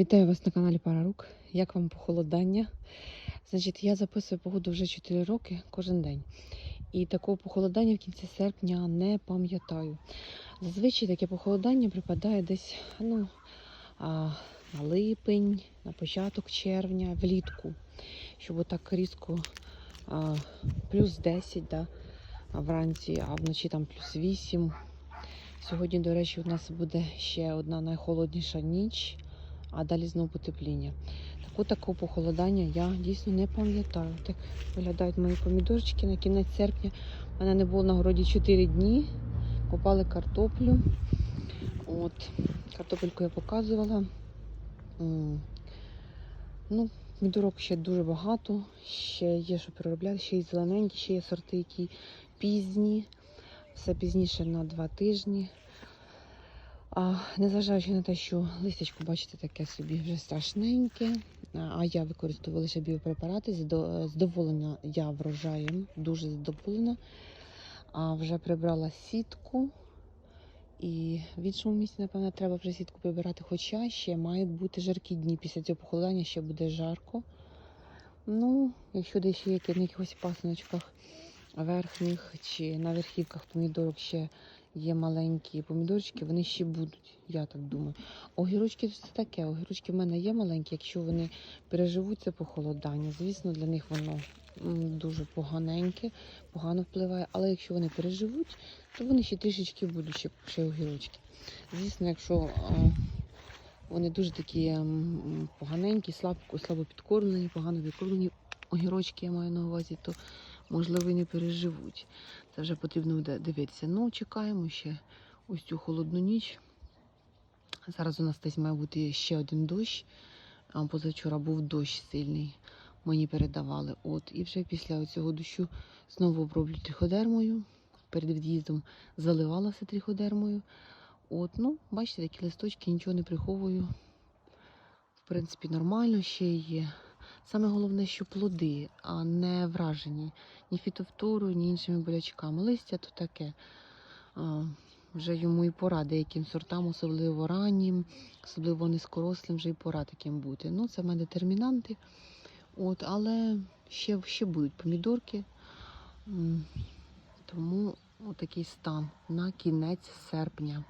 Вітаю вас на каналі Парарук. Як вам похолодання? Значить, я записую погоду вже 4 роки кожен день. І такого похолодання в кінці серпня не пам'ятаю. Зазвичай таке похолодання припадає десь ну, на липень, на початок червня, влітку. Щоб отак різко а, плюс 10 да, вранці, а вночі там плюс 8. Сьогодні, до речі, у нас буде ще одна найхолодніша ніч а далі знову потепління. Таку такого похолодання я дійсно не пам'ятаю. Так виглядають мої помідорчики на кінець серпня. У мене не було на городі 4 дні. Копали картоплю. От, картопельку я показувала. Ну, помідорок ще дуже багато, ще є, що переробляти, ще й зелененькі, ще є сорти, які пізні, все пізніше на два тижні. А, незважаючи на те, що листячко, бачите, таке собі вже страшненьке. а- я використовую лише біопрепарати. задо- Задоволена я врожаєм, дуже задоволена. А вже прибрала сітку. І в іншому місці, напевно, треба вже сітку прибирати. Хоча ще мають бути жаркі дні. Після цього похолодання ще буде жарко. Ну, якщо десь є на якихось пасиночках верхніх чи на верхівках помідорок ще є маленькі помідорчики, вони ще будуть, я так думаю. Огірочки це таке. Огірочки в мене є маленькі, якщо вони переживуть це похолодання, звісно, для них воно дуже поганеньке, погано впливає. Але якщо вони переживуть, то вони ще трішечки будуть ще, ще огірочки. Звісно, якщо вони дуже такі поганенькі, слабко, слабо підкормлені, погано відкормлені огірочки, я маю на увазі, то можливо і не переживуть. Це вже потрібно дивитися. Ну, чекаємо ще ось цю холодну ніч. Зараз у нас десь має бути ще один дощ. Позавчора був дощ сильний. Мені передавали. От, і вже після цього дощу знову оброблю триходермою. Перед від'їздом заливалася триходермою. От, ну, бачите, такі листочки, нічого не приховую. В принципі, нормально ще є. Саме головне, що плоди, а не вражені ні фітофторою, ні іншими болячками. Листя то таке. А, вже йому і пора деяким сортам, особливо раннім, особливо низькорослим, вже і пора таким бути. Ну, це в мене термінанти. От, але ще, ще будуть помідорки. Тому отакий стан на кінець серпня.